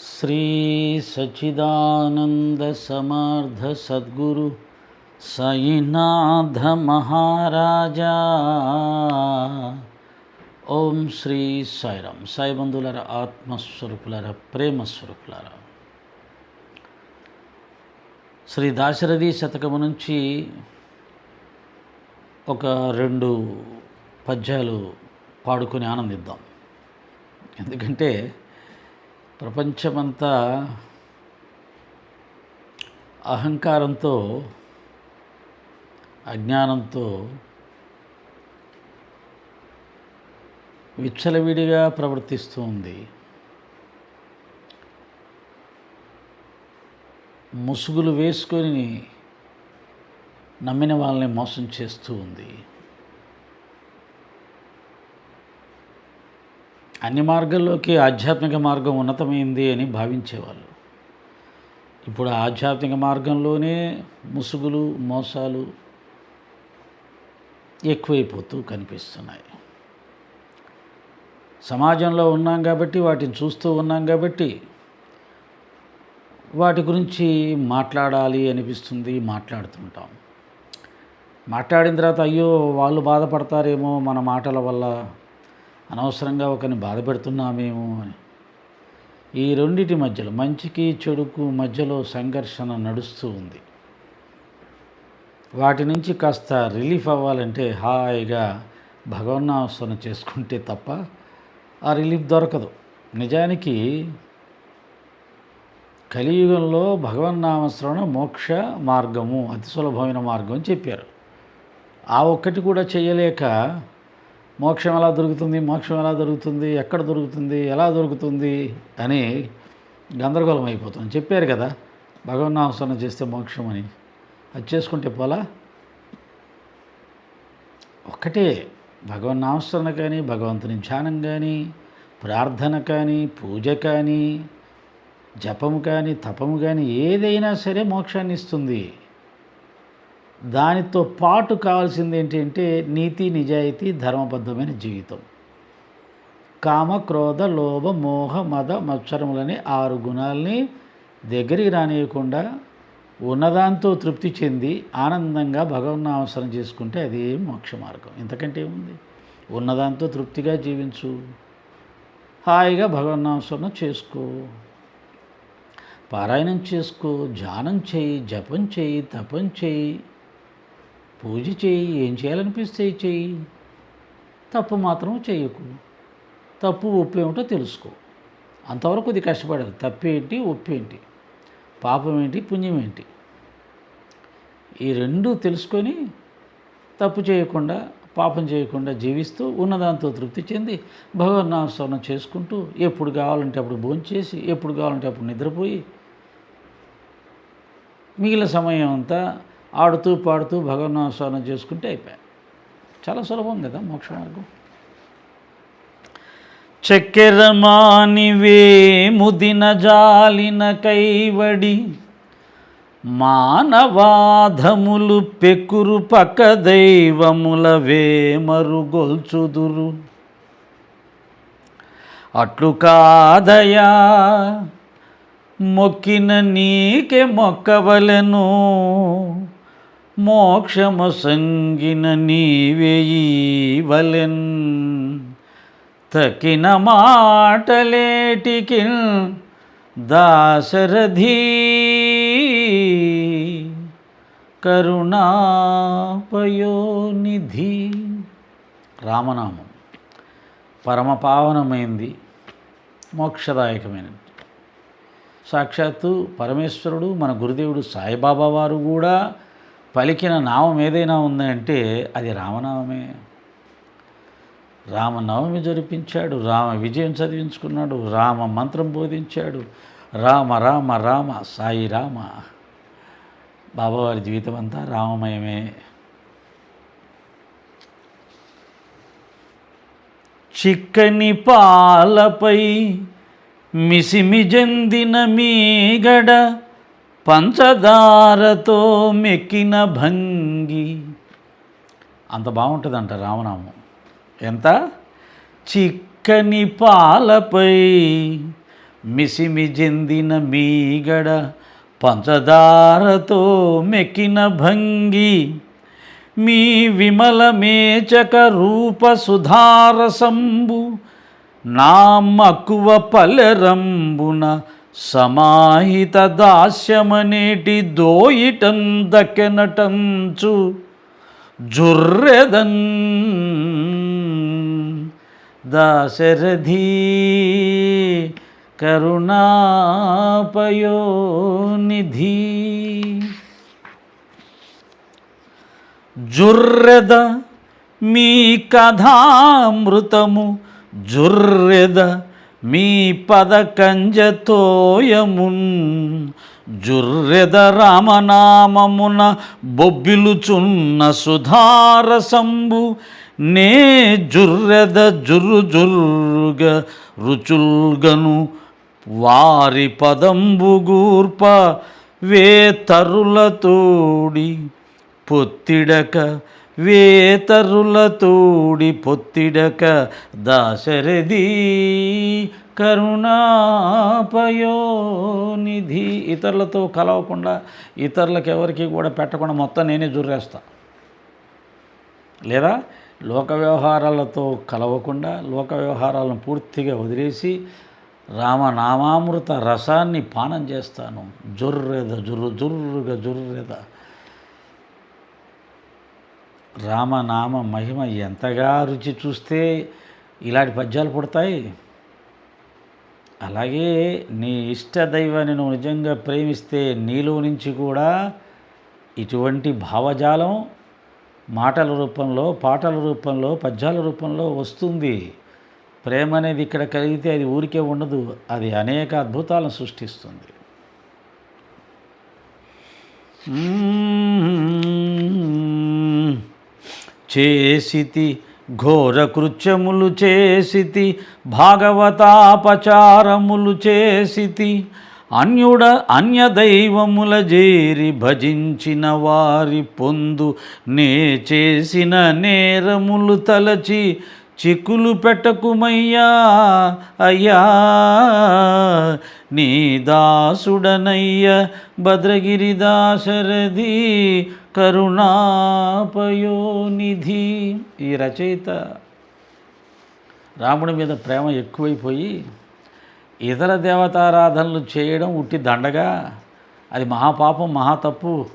శ్రీ సచిదానంద సమర్థ సద్గురు సాయినాథ మహారాజా. ఓం శ్రీ సాయిరామ్. సాయి బంధువులర ఆత్మస్వరూపులర ప్రేమస్వరూపులర. శ్రీ దాశరథి శతకము నుంచి ఒక రెండు పద్యాలు పాడుకొని ఆనందిద్దాం. ఎందుకంటే ప్రపంచమంతా అహంకారంతో అజ్ఞానంతో విచ్చలవిడిగా ప్రవర్తిస్తూ ఉంది. ముసుగులు వేసుకొని నమ్మిన వాళ్ళని మోసం చేస్తూ ఉంది. అన్ని మార్గాల్లోకి ఆధ్యాత్మిక మార్గం ఉన్నతమైంది అని భావించేవాళ్ళు. ఇప్పుడు ఆధ్యాత్మిక మార్గంలోనే ముసుగులు మోసాలు ఎక్కువైపోతూ కనిపిస్తున్నాయి. సమాజంలో ఉన్నాం కాబట్టి వాటిని చూస్తూ ఉన్నాం కాబట్టి వాటి గురించి మాట్లాడాలి అనిపిస్తుంది మాట్లాడుతుంటాం. మాట్లాడిన తర్వాత అయ్యో వాళ్ళు బాధపడతారేమో మన మాటల వల్ల అనవసరంగా ఒకరిని బాధ పెడుతున్నామేమో అని. ఈ రెండిటి మధ్యలో మంచికి చెడుకు మధ్యలో సంఘర్షణ నడుస్తూ ఉంది. వాటి నుంచి కాస్త రిలీఫ్ అవ్వాలంటే హాయిగా భగవన్నావసన చేసుకుంటే తప్ప ఆ రిలీఫ్ దొరకదు. నిజానికి కలియుగంలో భగవన్నామస్మరణ మోక్ష మార్గము అతి సులభమైన మార్గం అని చెప్పారు. ఆ ఒక్కటి కూడా చేయలేక మోక్షం ఎలా దొరుకుతుంది? మోక్షం ఎలా దొరుకుతుంది? ఎక్కడ దొరుకుతుంది? ఎలా దొరుకుతుంది? అని గందరగోళం అయిపోతుంది. చెప్పారు కదా భగవన్నామస్మరణ చేస్తే మోక్షం అని. అది చేసుకుంటే పోలా? ఒక్కటే భగవన్నామస్మరణ కానీ భగవంతుని ధ్యానం కానీ ప్రార్థన కానీ పూజ కానీ జపము కానీ తపము కానీ ఏదైనా సరే మోక్షాన్ని ఇస్తుంది. దానితో పాటు కావాల్సింది ఏంటంటే నీతి నిజాయితీ ధర్మబద్ధమైన జీవితం. కామ క్రోధ లోభ మోహ మద మత్సరములని ఆరు గుణాలని దగ్గరికి రానియకుండా ఉన్నదాంతో తృప్తి చెంది ఆనందంగా భగవన్నావసరం చేసుకుంటే అదే మోక్ష మార్గం. ఇంతకంటే ఏముంది? ఉన్నదాంతో తృప్తిగా జీవించు. హాయిగా భగవన్నావసరం చేసుకో. పారాయణం చేసుకో ధ్యానం చేయి జపం చేయి తపం చేయి. పూజ చేయి ఏం చేయాలనిపిస్తే చేయి. తప్పు మాత్రం చేయకు. తప్పు ఒప్పు ఏమిటో తెలుసుకో. అంతవరకు ఇది కష్టపడదు. తప్పేంటి ఒప్పేంటి? పాపం ఏంటి పుణ్యం ఏంటి ఈ రెండు తెలుసుకొని తప్పు చేయకుండా పాపం చేయకుండా జీవిస్తూ ఉన్నదాంతో తృప్తి చెంది భగవన్నామస్మరణ చేసుకుంటూ ఎప్పుడు కావాలంటే అప్పుడు భోంచేసి ఎప్పుడు కావాలంటే అప్పుడు నిద్రపోయి మిగిలిన సమయం అంతా ఆడుతూ పాడుతూ భగవన్నామస్మరణ చేసుకుంటే అయిపోయాయి చాలా సులభం కదా మోక్ష మార్గం. చక్కెర మానివే ముదిన జాలిన కైవడి మానవాధములు పెక్కురు పక్క దైవముల వేమరుగొల్చుదురు అట్లు కాదయా మొక్కిన నీకే మొక్కవలను. మోక్షము సంగిన నీవేయవలెన్ తకిన మాటలేటికి దాశరథీ కరుణాపయోనిధి. రామనామం. పరమ పావనమైంది మోక్షదాయకమైనది. సాక్షాత్తు పరమేశ్వరుడు మన గురుదేవుడు సాయిబాబా వారు కూడా పలికిన నామం ఏదైనా ఉందంటే అది రామనామమే. రామనవమి జరిపించాడు రామ విజయం చదివించుకున్నాడు రామ మంత్రం బోధించాడు రామ రామ రామ సాయి రామ. బాబావారి జీవితం అంతా రామమయమే. చిక్కని పాలపై మిసిమి జందిన మీగడ పంచదారతో మెక్కిన భంగి. అంత బాగుంటుందంట రామనామం. ఎంత? చిక్కని పాలపై మిసిమి చెందిన మీగడ పంచదారతో మెక్కిన భంగి. మీ విమల మేచక రూప సుధారసంబు నా మక్కువ పల్లెరంబున సమాహిత దాస్యమనేటి దోయిటం దక్కెనటంచు జుర్రెదన్ దాశరథీ కరుణాపయోనిధి. జుర్రెద మీ కథామృతము జుర్రెద మీ పదకంజతోయమున్ జుర్రెద రామనామమున బొబ్బిలుచున్న సుధారసంబు నే జుర్రెద జుర్రు జుర్రుగ రుచుల్గను వారి పదంబు గూర్ప వేతరులతోడి పొత్తిడక వేతరులతోడి పొత్తిడక దాశరథి కరుణాపయోనిధి. ఇతరులతో కలవకుండా ఇతరులకు ఎవరికి కూడా పెట్టకుండా మొత్తం నేనే జుర్రేస్తా. లేదా లోక వ్యవహారాలతో కలవకుండా లోక వ్యవహారాలను పూర్తిగా వదిలేసి రామనామామృత రసాన్ని పానం చేస్తాను. జుర్రెద జుర్రు జుర్రుగా జుర్రెద. రామనామ మహిమ ఎంతగా రుచి చూస్తే ఇలాంటి పద్యాలు పుడతాయి. అలాగే నీ ఇష్ట దైవాన్ని నువ్వు నిజంగా ప్రేమిస్తే నీలో నుంచి కూడా ఇటువంటి భావజాలం మాటల రూపంలో పాటల రూపంలో పద్యాల రూపంలో వస్తుంది. ప్రేమ అనేది ఇక్కడ కలిగితే అది ఊరికే ఉండదు. అది అనేక అద్భుతాలను సృష్టిస్తుంది. చేసితి ఘోర కృత్యములు చేసితి భాగవతాపచారములు చేసితి. అన్యుడ అన్య దైవముల జేరి భజించిన వారి పొందు నే చేసిన నేరములు తలచి చిక్కులు పెట్టకుమయ్యా అయ్యా. నీ దాసుడనయ్య భద్రగిరి దాశరథి కరుణాపయోనిధి. ఈ రచయిత రాముడి మీద ప్రేమ ఎక్కువైపోయి ఇతర దేవతారాధనలు చేయడం ఉట్టి దండగా అది మహాపాపం మహా తప్పు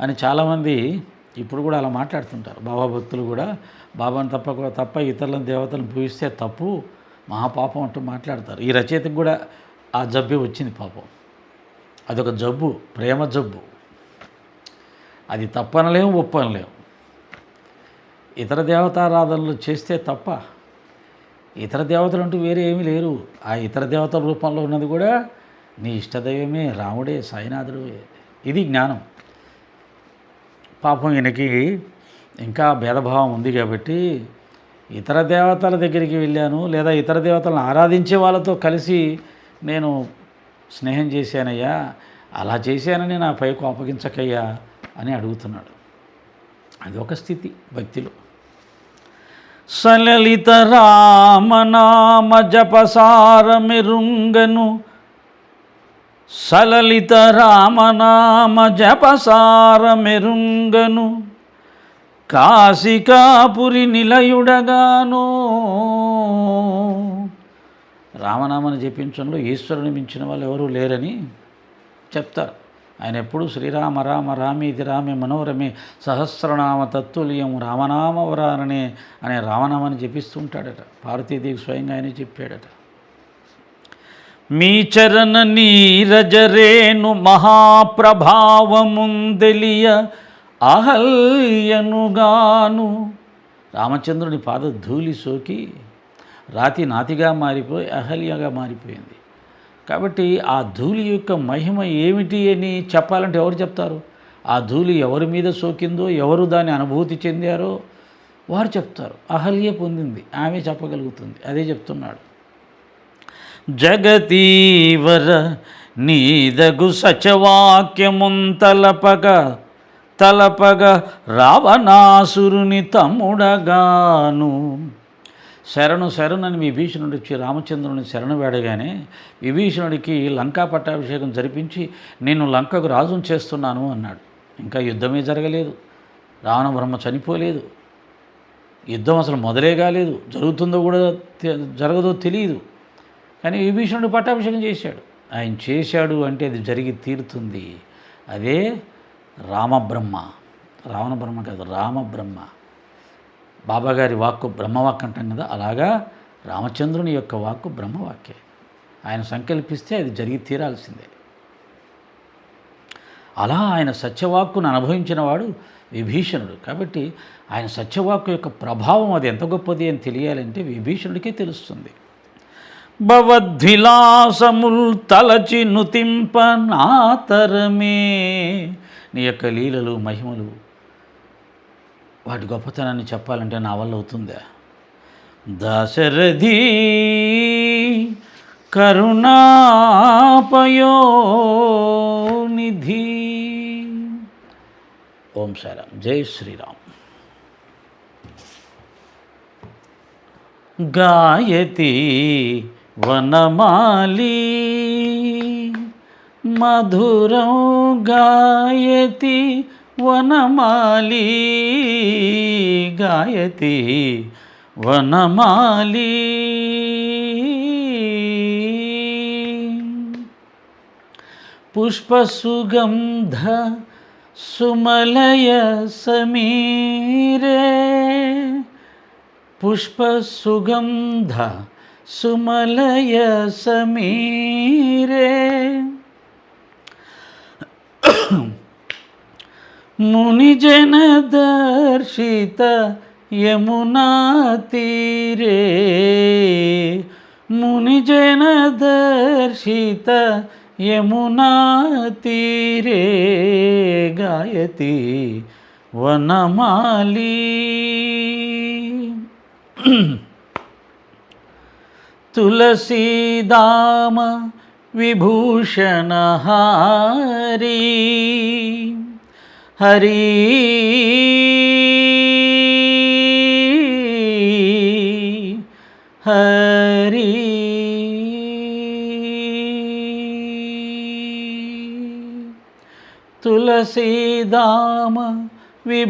అని చాలామంది ఇప్పుడు కూడా అలా మాట్లాడుతుంటారు. బాబా భక్తులు కూడా బాబాని తప్ప తప్ప ఇతరులను దేవతలను పూజిస్తే తప్పు మహాపాపం అంటూ మాట్లాడతారు. ఈ రచయితకు కూడా ఆ జబ్బే వచ్చింది పాపం. అదొక జబ్బు ప్రేమ జబ్బు. అది తప్పనలేం ఒప్పనలేం ఇతర దేవతారాధనలు చేస్తే తప్ప ఇతర దేవతలు అంటూ వేరే ఏమీ లేరు. ఆ ఇతర దేవతల రూపంలో ఉన్నది కూడా నీ ఇష్టదైవమే రాముడే సాయినాథుడే ఇది జ్ఞానం. పాపం ఈయనకి ఇంకా భేదభావం ఉంది కాబట్టి ఇతర దేవతల దగ్గరికి వెళ్ళాను లేదా ఇతర దేవతలను ఆరాధించే వాళ్ళతో కలిసి నేను స్నేహం చేశానయ్యా అలా చేశానని నా పైకు అప్పగించకయ్యా. అని అడుగుతున్నాడు. అది ఒక స్థితి భక్తిలో. సలలిత రామనామ జపసార మెరుంగను సలలిత రామనామ జపసార మెరుంగను కాశికాపురి నిలయుడగాను. రామనామని జపించడంలో ఈశ్వరుని మించిన వాళ్ళు ఎవరూ లేరని చెప్తారు. ఆయన ఎప్పుడు శ్రీరామ రామ రామీతి రామే మనోరమే సహస్రనామ తత్తుల్యం రామనామవరాననే అనే రామనామాన్ని జపిస్తుంటాడట. పార్వతీదేవి స్వయంగా ఆయన చెప్పాడట. మీ చరణ నీరజరేను మహాప్రభావముందెలియ అహల్యనుగాను. రామచంద్రుని పాద ధూళి సోకి రాతి నాతిగా మారిపోయి అహల్యగా మారిపోయింది. కాబట్టి ఆ ధూళి యొక్క మహిమ ఏమిటి అని చెప్పాలంటే ఎవరు చెప్తారు? ఆ ధూళి ఎవరి మీద సోకిందో ఎవరు దాని అనుభూతి చెందారో వారు చెప్తారు. అహల్య పొందింది. ఆమె చెప్పగలుగుతుంది. అదే చెప్తున్నాడు. జగతీవర నీదగు సచవాక్యముంతలపగ తలపగ తలపగ రావణాసురుని తమ్ముడగాను శరణు శరణని విభీషణుడు వచ్చి రామచంద్రుని శరణు వేడగానే విభీషణుడికి లంకా పట్టాభిషేకం జరిపించి నేను లంకకు రాజును చేస్తున్నాను అన్నాడు. ఇంకా యుద్ధమే జరగలేదు. రావణ బ్రహ్మ చనిపోలేదు. యుద్ధం అసలు మొదలే కాలేదు. జరుగుతుందో కూడా జరగదో తెలియదు కానీ విభీషణుడు పట్టాభిషేకం చేశాడు. ఆయన చేశాడు అంటే అది జరిగి తీరుతుంది. అదే రామబ్రహ్మ. రావణ బ్రహ్మ కాదు రామబ్రహ్మ. బాబాగారి వాక్కు బ్రహ్మవాక్ అంటాం కదా అలాగా రామచంద్రుని యొక్క వాక్కు బ్రహ్మవాక్యే ఆయన సంకల్పిస్తే అది జరిగి తీరాల్సిందే. అలా ఆయన సత్యవాక్కును అనుభవించిన వాడు విభీషణుడు. కాబట్టి ఆయన సత్యవాక్కు యొక్క ప్రభావం అది ఎంత గొప్పది అని తెలియాలంటే విభీషణుడికే తెలుస్తుంది. భవద్విలాసముల్ తలచి నుతింప నాతరమే నీ యొక్క లీలలు మహిమలు వాటి గొప్పతనాన్ని చెప్పాలంటే నా వల్ల అవుతుందా. దశరథి కరుణాపయోనిధి. ఓం సారాం జై శ్రీరామ్. గాయతి వనమాలి. మధురం గాయతి వనమాలి గాయతి వనమాలి. పుష్పసుగంధ సుమలయ సమీరే. పుష్పసుగంధ సుమలయ సమీరే. మునిజన దర్శిత యమునా తీరే. మునిజన దర్శిత యమునా తీరే. గాయతి వనమాలి. తులసీదామ విభూషణహారీ. హరి హరి తులసీదామ విభూషణహారీ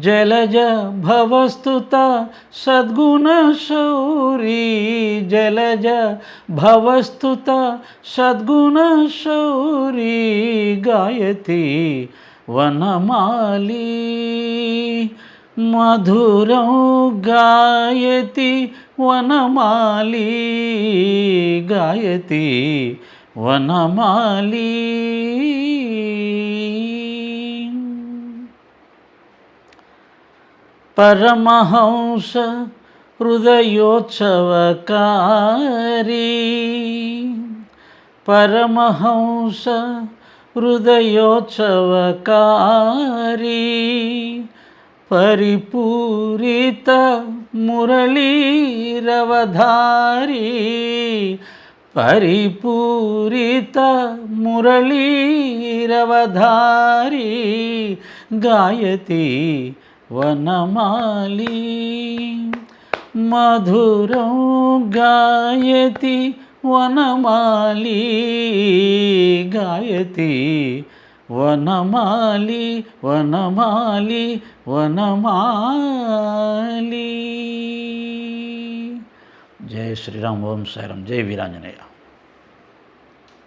జలజ భవస్తుత సద్గుణ శౌరీ జలజ భవస్తుత సద్గుణ శౌరీ గాయతి వనమాలి మధురం గాయతి వనమాలి గాయతి వనమాలి పరమహంస హృదయోత్సవకారీ. పరమహంస హృదయోత్సవకారీ. పరిపూరిత మురళీరవధారీ. పరిపూరిత మురళీరవధారీ. గాయతి వనమాలి. మధురం గాయతి వనమాలి గాయతి వనమాలి వనమాలి వనమాలి జయ శ్రీరామ్ ఓం సారం జయ వీరాంజనేయ